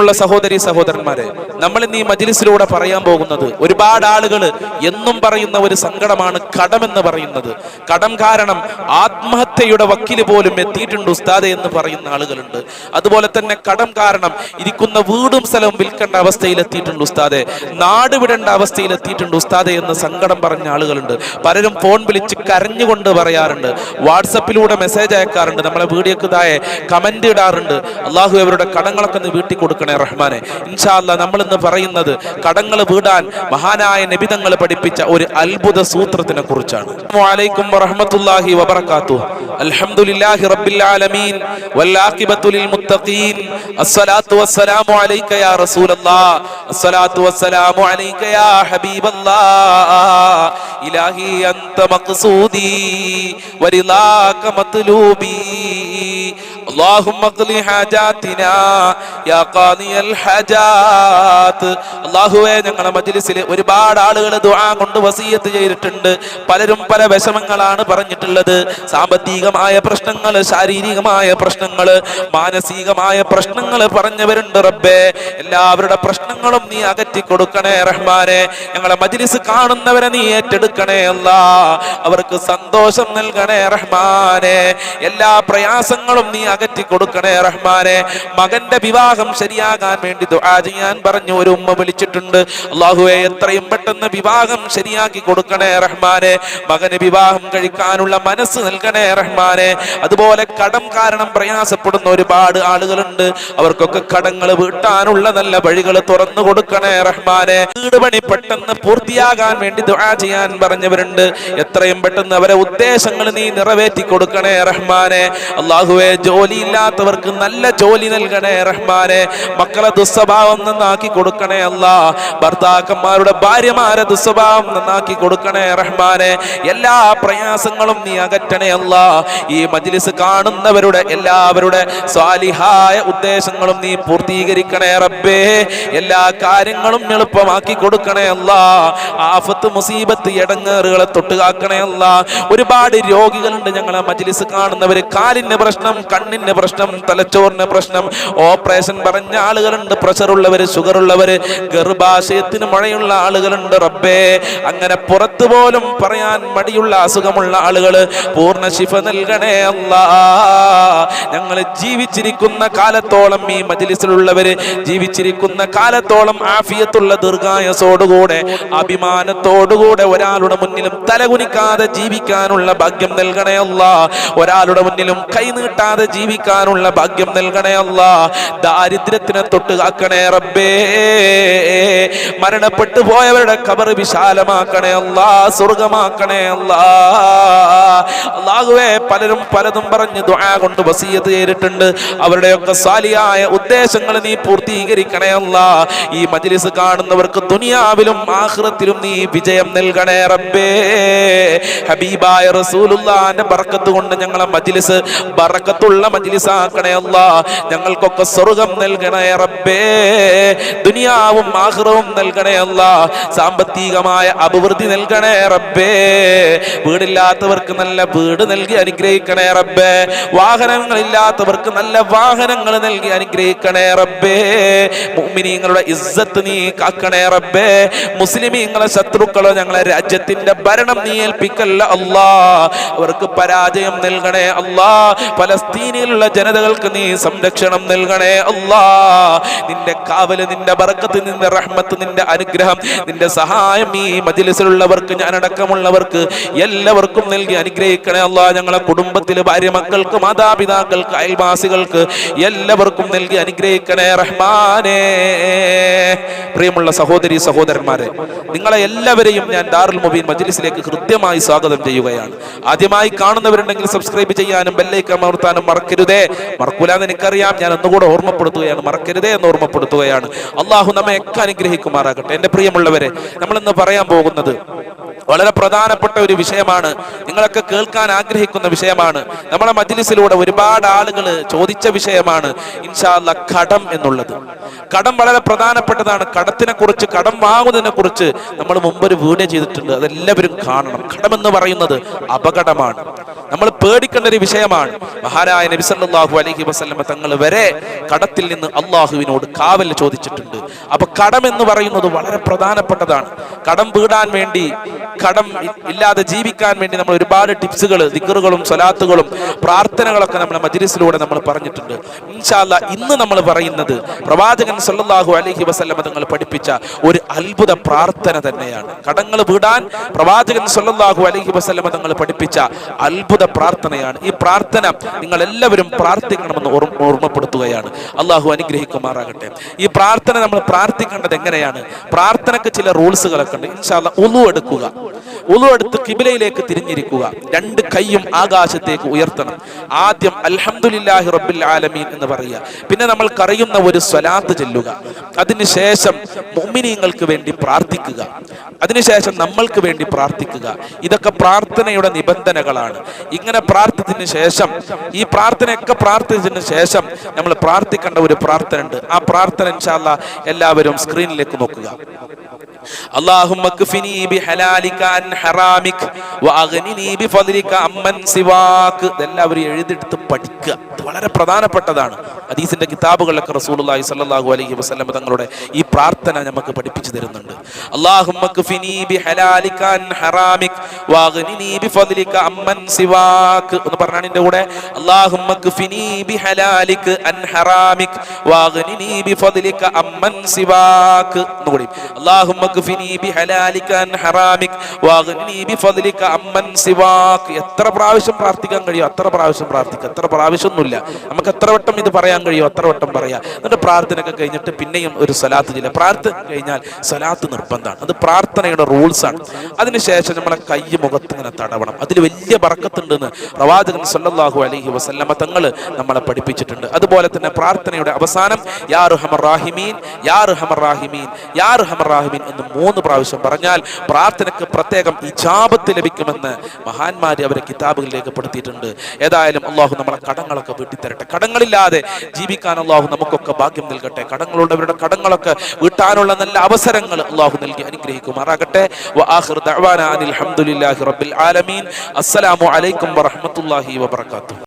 പ്രിയമുള്ള സഹോദരി സഹോദരന്മാരെ നമ്മൾ ഇന്ന് ഈ മജിലിസിലൂടെ പറയാൻ പോകുന്നത് ഒരുപാട് ആളുകൾ എന്നും പറയുന്ന ഒരു സങ്കടമാണ് കടമെന്ന് പറയുന്നത്. കടം കാരണം ആത്മഹത്യയുടെ വക്കിൽ പോലും എത്തിയിട്ടുണ്ട് ഉസ്താദെ എന്ന് പറയുന്ന ആളുകളുണ്ട്. അതുപോലെ തന്നെ കടം കാരണം ഇരിക്കുന്ന വീടും സ്ഥലവും വിൽക്കേണ്ട അവസ്ഥയിൽ എത്തിയിട്ടുണ്ട് ഉസ്താദെ. നാട് വിടേണ്ട അവസ്ഥയിൽ എത്തിയിട്ടുണ്ട് ഉസ്താദെ എന്ന് സങ്കടം പറഞ്ഞ ആളുകളുണ്ട്. പലരും ഫോൺ വിളിച്ച് കരഞ്ഞുകൊണ്ട് പറയാറുണ്ട്. വാട്സപ്പിലൂടെ മെസ്സേജ് അയക്കാറുണ്ട്. നമ്മളെ വീഡിയോക്ക് താഴെ കമന്റ് ഇടാറുണ്ട്. അള്ളാഹു അവരുടെ കടങ്ങളൊക്കെ വീട്ടിൽ വീട്ടി കൊടുക്കണേ റഹ്മാനെ. ഇൻഷാല്ല നമ്മൾ ഇന്ന് പറയുന്നത് കടങ്ങൾ വീടാൻ മഹാനായ നബിതങ്ങൾ പഠിപ്പിച്ച ഒരു അത്ഭുത സൂത്രത്തിനെ കുറിച്ചാണ്. വലൈക്കും വബറകാത്തു. അൽഹംദുലില്ലാഹി റബ്ബിൽ ആലമീൻ. മുത്തഖീൻ. അസ്സലാത്തു വസ്സലാമു അലൈക യാ റസൂലല്ലാഹ് അസ്സലാത്തു വസ്സലാമു അലൈക യാ ഇലാഹി അൻത വരിലാക മത്ലൂബി. اللهم اقض حاجاتنا يا قاضي الحاجات അള്ളാഹുവെ ഞങ്ങളുടെ മജ്ലിസിൽ ഒരുപാട് ആളുകൾ ദുആ കൊണ്ട് വസീയത്ത് ചെയ്തിട്ടുണ്ട് പലരും പല വിഷമങ്ങളാണ് പറഞ്ഞിട്ടുള്ളത് സാമ്പത്തികമായ പ്രശ്നങ്ങൾ ശാരീരികമായ പ്രശ്നങ്ങൾ മാനസികമായ പ്രശ്നങ്ങൾ പറഞ്ഞവരുണ്ട് റബ്ബേ എല്ലാവരുടെ പ്രശ്നങ്ങളും നീ അകറ്റി കൊടുക്കണേ റഹ്മാനെ ഞങ്ങളെ മജ്ലിസ് കാണുന്നവരെ നീ ഏറ്റെടുക്കണേ അല്ലാ അവർക്ക് സന്തോഷം നൽകണേ റഹ്മാനെ എല്ലാ പ്രയാസങ്ങളും നീ അകറ്റി കൊടുക്കണേ റഹ്മാനെ. മകന്റെ വിവാഹം ശരിയാകാൻ വേണ്ടി ദുആ ചെയ്യാൻ പറഞ്ഞു ഒരു ഉമ്മ വിളിച്ചിട്ടുണ്ട്. അള്ളാഹുവെ എത്രയും പെട്ടെന്ന് വിവാഹം ശരിയാക്കി കൊടുക്കണേ റഹ്മാനെ. മകന് വിവാഹം കഴിക്കാനുള്ള മനസ്സ് നൽകണേ റഹ്മാനെ. അതുപോലെ കടം കാരണം പ്രയാസപ്പെടുന്ന ഒരുപാട് ആളുകളുണ്ട്. അവർക്കൊക്കെ കടങ്ങൾ വീട്ടാനുള്ള നല്ല വഴികൾ തുറന്നു കൊടുക്കണേ റഹ്മാനെ. വീട് പണി പെട്ടെന്ന് പൂർത്തിയാകാൻ വേണ്ടി ദുആ ചെയ്യാൻ പറഞ്ഞവരുണ്ട്. എത്രയും പെട്ടെന്ന് അവരെ ഉദ്ദേശങ്ങൾ നീ നിറവേറ്റി കൊടുക്കണേ റഹ്മാനെ. അള്ളാഹുവെ ജോലിയില്ലാത്തവർക്ക് നല്ല ജോലി നൽകണേ റഹ്മാനെ. മക്കളെ ദുസ്വഭാവം നന്നാക്കി കൊടുക്കണേ അല്ല. ഭർത്താക്കന്മാരുടെ ഭാര്യമാരെ ദുസ്വഭാവം നന്നാക്കി കൊടുക്കണേ റഹ്മാനെ. എല്ലാ പ്രയാസങ്ങളും നീ അകറ്റണേ അല്ല. ഈ മജ്ലിസ് കാണുന്നവരുടെ എല്ലാവരുടെ സ്വാലിഹായ ഉദ്ദേശങ്ങളും നീ പൂർത്തീകരിക്കണേ റബ്ബേ. എല്ലാ കാര്യങ്ങളും എളുപ്പമാക്കി കൊടുക്കണേ അല്ല. ആഫത്ത് മുസീബത്ത് ഇടങ്ങേറുകളെ തൊട്ടുകാക്കണേ അല്ല. ഒരുപാട് രോഗികളുണ്ട് ഞങ്ങളെ മജ്ലിസ് കാണുന്നവര്. കാലിന് പ്രശ്നം കണ്ണിന് പ്രശ്നം തലച്ചോറിന് പ്രശ്നം. ഓപ്പറേഷൻ പറഞ്ഞ ആളുകളുണ്ട് പ്രഷർ ഉള്ളവര് ഷുഗർ ഉള്ളവര് ഗർഭാശയത്തിന് മഴയുള്ള ആളുകളുണ്ട് റബ്ബേ. അങ്ങനെ പുറത്തു പോലും പറയാൻ മടിയുള്ള അസുഖമുള്ള ആളുകൾ പൂർണ ശിഫ നൽകണേ അല്ല. ഞങ്ങൾ ജീവിച്ചിരിക്കുന്ന കാലത്തോളം ഈ മജലിസിലുള്ളവര് ജീവിച്ചിരിക്കുന്ന കാലത്തോളം ആഫിയത്തുള്ള ദീർഘായസോടുകൂടെ അഭിമാനത്തോടുകൂടെ ഒരാളുടെ മുന്നിലും തലകുനിക്കാതെ ജീവിക്കാനുള്ള ഭാഗ്യം നൽകണേ അല്ല. ഒരാളുടെ മുന്നിലും കൈനീട്ടാതെ ജീവിക്കാനുള്ള ഭാഗ്യം നൽകണേ അല്ല. ദാരിദ്ര്യത്തിനെ തൊട്ട് കാക്കണേ റബ്ബേ. മരണപ്പെട്ടു പോയവരുടെ കബർ വിശാലമാക്കണേ അല്ല സ്വർഗമാക്കണേ അല്ല. അല്ലാഹുവേ പലരും പലതും പറഞ്ഞ് ദുആ കൊണ്ട് വസീയത്ത് ചെയ്തിട്ടുണ്ട്. അവരുടെയൊക്കെ സാലിയായ ഉദ്ദേശങ്ങൾ നീ പൂർത്തീകരിക്കണേ അല്ല. ഈ മജ്ലിസ് കാണുന്നവർക്ക് ദുനിയാവിലും ആഖിറത്തിലും നീ വിജയം നൽകണേ റബ്ബേ. ഹബീബായ റസൂലുള്ളാന്റെ ബർക്കത്ത് കൊണ്ട് ഞങ്ങളെ മജ്ലിസ് ബറക്കത്തുള്ള മജ്ലിസ് ആക്കണേ അല്ല. ഞങ്ങൾക്കൊക്കെ സ്വർഗം നൽകണേ റബ്ബേ. ദുനിയാവും ആഖിറവും നൽകണേ അല്ല. സാമ്പത്തികമായ അഭിവൃദ്ധി നൽകണേ റബ്ബേ. വീടില്ലാത്തവർക്ക് നല്ല വീട് നൽകി അനുഗ്രഹിക്കണേ റബ്ബേ. വാഹനങ്ങൾ ഇല്ലാത്തവർക്ക് നല്ല വാഹനങ്ങൾ നൽകി അനുഗ്രഹിക്കണേ റബ്ബേ. മുഅ്മിനീങ്ങളുടെ ഇസ്സത്ത് നീ കാക്കണേ റബ്ബേ. മുസ്ലിമീങ്ങളെ ശത്രുക്കളോ ഞങ്ങളെ രാജ്യത്തിന്റെ ഭരണം നീ ഏൽപ്പിക്കല്ല അല്ലാ. അവർക്ക് പരാജയം നൽകണേ അല്ലാ. പലസ്തീനിലുള്ള ജനതകൾക്ക് നീ സംരക്ഷണം നൽകണേ അല്ലാ. നിന്റെ കാവൽ നിന്റെ ബർക്കത്ത് നിന്റെ റഹ്മത്ത് നിന്റെ അനുഗ്രഹം നിന്റെ സഹായം ഈ മജിലിസിലുള്ളവർക്ക് ഞാനടക്കമുള്ളവർക്ക് എല്ലാവർക്കും നൽകി അനുഗ്രഹിക്കണേ അല്ലാ. ഞങ്ങളെ കുടുംബത്തിലെ ഭാര്യ മക്കൾക്ക് മാതാപിതാക്കൾക്ക് അയൽവാസികൾക്ക് എല്ലാവർക്കും നൽകി അനുഗ്രഹിക്കണേ റഹ്മാനേ. പ്രിയമുള്ള സഹോദരി സഹോദരന്മാരെ നിങ്ങളെ എല്ലാവരെയും ഞാൻ ദാറുൽ മുബീൻ മജ്ലിസിലേക്ക് കൃത്യമായി സ്വാഗതം ചെയ്യുകയാണ്. ആദ്യമായി കാണുന്നവരുണ്ടെങ്കിൽ സബ്സ്ക്രൈബ് ചെയ്യാനും ബെല്ലൈക്കൻ അമർത്താനും മറക്കരുതേ. മറക്കൂലെന്ന് എനിക്കറിയാം. ഞാൻ ഒന്നുകൂടെ ഓർമ്മപ്പെടുത്തുകയാണ്. മറക്കരുതേ എന്ന് ഓർമ്മപ്പെടുത്തുകയാണ്. അള്ളാഹു നമ്മെ ഒക്കെ അനുഗ്രഹിക്കുമാറാകട്ടെ. എന്റെ പ്രിയമുള്ളവരെ നമ്മൾ ഇന്ന് പറയാൻ പോകുന്നത് വളരെ പ്രധാനപ്പെട്ട ഒരു വിഷയമാണ്. നിങ്ങളൊക്കെ കേൾക്കാൻ ആഗ്രഹിക്കുന്ന വിഷയമാണ്. നമ്മളെ മജ്ലിസിലൂടെ ഒരുപാട് ആളുകൾ ചോദിച്ച വിഷയമാണ് ഇൻഷാല്ല കടം എന്നുള്ളത്. കടം വളരെ പ്രധാനപ്പെട്ടതാണ്. കടത്തിനെ കുറിച്ച് കടം വാങ്ങുന്നതിനെ കുറിച്ച് നമ്മൾ മുമ്പൊരു വീഡിയോ ചെയ്തിട്ടുണ്ട്. അതെല്ലാവരും കാണണം. കടം എന്ന് പറയുന്നത് അപകടമാണ്. നമ്മൾ പേടിക്കേണ്ട ഒരു വിഷയമാണ്. മഹാരായ നബി സല്ലല്ലാഹു അലൈഹി വസല്ലമ തങ്ങൾ വരെ കടത്തിൽ നിന്ന് അള്ളാഹുവിനോട് കാവൽ ചോദിച്ചിട്ടുണ്ട്. അപ്പൊ കടം എന്ന് പറയുന്നത് വളരെ പ്രധാനപ്പെട്ടതാണ്. കടം വീടാൻ വേണ്ടി കടം ഇല്ലാതെ ജീവിക്കാൻ വേണ്ടി നമ്മൾ ഒരുപാട് ടിപ്സുകൾ ദിക്കറുകളും സ്വലാത്തുകളും പ്രാർത്ഥനകളൊക്കെ നമ്മുടെ മജിലിസിലൂടെ നമ്മൾ പറഞ്ഞിട്ടുണ്ട്. ഇൻഷാല്ല ഇന്ന് നമ്മൾ പറയുന്നത് പ്രവാചകൻ സല്ലാഹു അലഹി വസല്ലമ തങ്ങൾ പഠിപ്പിച്ച ഒരു അത്ഭുത പ്രാർത്ഥന തന്നെയാണ്. കടങ്ങൾ വീടാൻ പ്രവാചകൻ സല്ലാഹു അലഹി വസല്ലമ തങ്ങൾ പഠിപ്പിച്ച അത്ഭുത പ്രാർത്ഥനയാണ്. ഈ പ്രാർത്ഥന നിങ്ങൾ എല്ലാവരും പ്രാർത്ഥിക്കണമെന്ന് ഓർമ്മ ഓർമ്മപ്പെടുത്തുകയാണ്. അള്ളാഹു അനുഗ്രഹിക്കുമാറാകട്ടെ. ഈ പ്രാർത്ഥന നമ്മൾ പ്രാർത്ഥിക്കേണ്ടത് എങ്ങനെയാണ്? പ്രാർത്ഥനക്ക് ചില റൂൾസുകളൊക്കെ ഉണ്ട്. ഇൻഷാല്ല ഒന്നും എടുക്കുക ഉളു എടുത്ത് കിബിലയിലേക്ക് തിരിഞ്ഞിരിക്കുക. രണ്ട് കൈയും ആകാശത്തേക്ക് ഉയർത്തണം. ആദ്യം അൽഹമുല്ലാഹി റബ്ബിൽ ആലമീൻ എന്ന് പറയുക. പിന്നെ നമ്മൾ കറിയുന്ന ഒരു സ്വലാത്ത് ചെല്ലുക. അതിനുശേഷം മുമ്മിനീങ്ങൾക്ക് വേണ്ടി പ്രാർത്ഥിക്കുക. അതിനുശേഷം നമ്മൾക്ക് വേണ്ടി പ്രാർത്ഥിക്കുക. ഇതൊക്കെ പ്രാർത്ഥനയുടെ നിബന്ധനകളാണ്. ഇങ്ങനെ പ്രാർത്ഥിച്ചതിന് ശേഷം ഈ പ്രാർത്ഥനയൊക്കെ പ്രാർത്ഥിച്ചതിന് ശേഷം നമ്മൾ പ്രാർത്ഥിക്കേണ്ട ഒരു പ്രാർത്ഥന ഉണ്ട് ആ പ്രാർത്ഥന എല്ലാവരും സ്ക്രീനിലേക്ക് നോക്കുക. അള്ളാഹു ബി ഹലാലി ജാഹിക്കാൻ ഹറാമിക്. അമ്മൻ സിവാക്ക്. ഇതെല്ലാവരും എഴുതിയെടുത്ത് പഠിക്കുക. വളരെ പ്രധാനപ്പെട്ടതാണ്. ഹദീസിന്റെ കിതാബുകളൊക്കെ റസൂലുള്ളാഹി സ്വല്ലല്ലാഹു അലൈഹി വസല്ലം തങ്ങളുടെ ഈ പ്രാർത്ഥന നമുക്ക് പഠിപ്പിച്ചു തരുന്നുണ്ട്. അല്ലാഹുമ്മക്ക് ഫിനി ബി ഹലാലിക്കാൻ ഹറാമിക്. വാഗ്നിനി ബി ഫദ്ലിക അമ്മൻ സിവാക് എന്ന് പറഞ്ഞാണ് ഇതിന്റെ കൂടെ. അല്ലാഹുമ്മക്ക് ഫിനി ബി ഹലാലിക് അൻ ഹറാമിക്. വാഗ്നിനി ബി ഫദ്ലിക സിവാക് എന്ന് കൂടി. അല്ലാഹുമ്മക്ക് ഫിനി ബി ഹലാലിക അൻ ഹറാമിക്. എത്ര പ്രാവശ്യം പ്രാർത്ഥിക്കാൻ കഴിയും അത്ര പ്രാവശ്യം പ്രാർത്ഥിക്കുക. എത്ര പ്രാവശ്യമൊന്നുമില്ല. നമുക്ക് എത്ര വട്ടം ഇത് പറയാൻ കഴിയും അത്ര വട്ടം പറയാം. എന്നിട്ട് പ്രാർത്ഥനയൊക്കെ കഴിഞ്ഞിട്ട് പിന്നെയും ഒരു സലാത്ത് ചില പ്രാർത്ഥന കഴിഞ്ഞാൽ സലാത്ത് നിർബന്ധമാണ്. അത് പ്രാർത്ഥനയുടെ റൂൾസ് ആണ്. അതിനുശേഷം നമ്മളെ കൈ മുഖത്ത് ഇങ്ങനെ തടവണം. അതിൽ വലിയ പറക്കത്തുണ്ടെന്ന് പ്രവാചകൻ സല്ലാഹു അലഹി വസല്ലമ തങ്ങൾ നമ്മളെ പഠിപ്പിച്ചിട്ടുണ്ട്. അതുപോലെ തന്നെ പ്രാർത്ഥനയുടെ അവസാനം യാ റുഹമർ റാഹിമീൻ യാ റുഹമർ റാഹിമീൻ യാ റുഹമർ റാഹിമീൻ എന്ന് മൂന്ന് പ്രാവശ്യം പറഞ്ഞാൽ പ്രാർത്ഥനയ്ക്ക് പ്രത്യേകം ഇജാബത്ത് ലഭിക്കുമെന്ന് മഹാന്മാര് അവരെ കിതാബുകളിൽ രേഖപ്പെടുത്തിയിട്ടുണ്ട്. ഏതായാലും അള്ളാഹു നമ്മളെ കടങ്ങളൊക്കെ വീട്ടിത്തരട്ടെ. കടങ്ങളില്ലാതെ ജീവിക്കാൻ അള്ളാഹു നമുക്കൊക്കെ ഭാഗ്യം നൽകട്ടെ. കടങ്ങളുള്ളവരുടെ കടങ്ങളൊക്കെ വീട്ടാനുള്ള നല്ല അവസരങ്ങൾ അള്ളാഹു നൽകി അനുഗ്രഹിക്കുമാറാകട്ടെ. ഹംദുലില്ലാഹി റബ്ബിൽ ആലമീൻ. അസ്സലാമു അലൈക്കും വറഹ്മത്തുള്ളാഹി വബറകാതുഹു.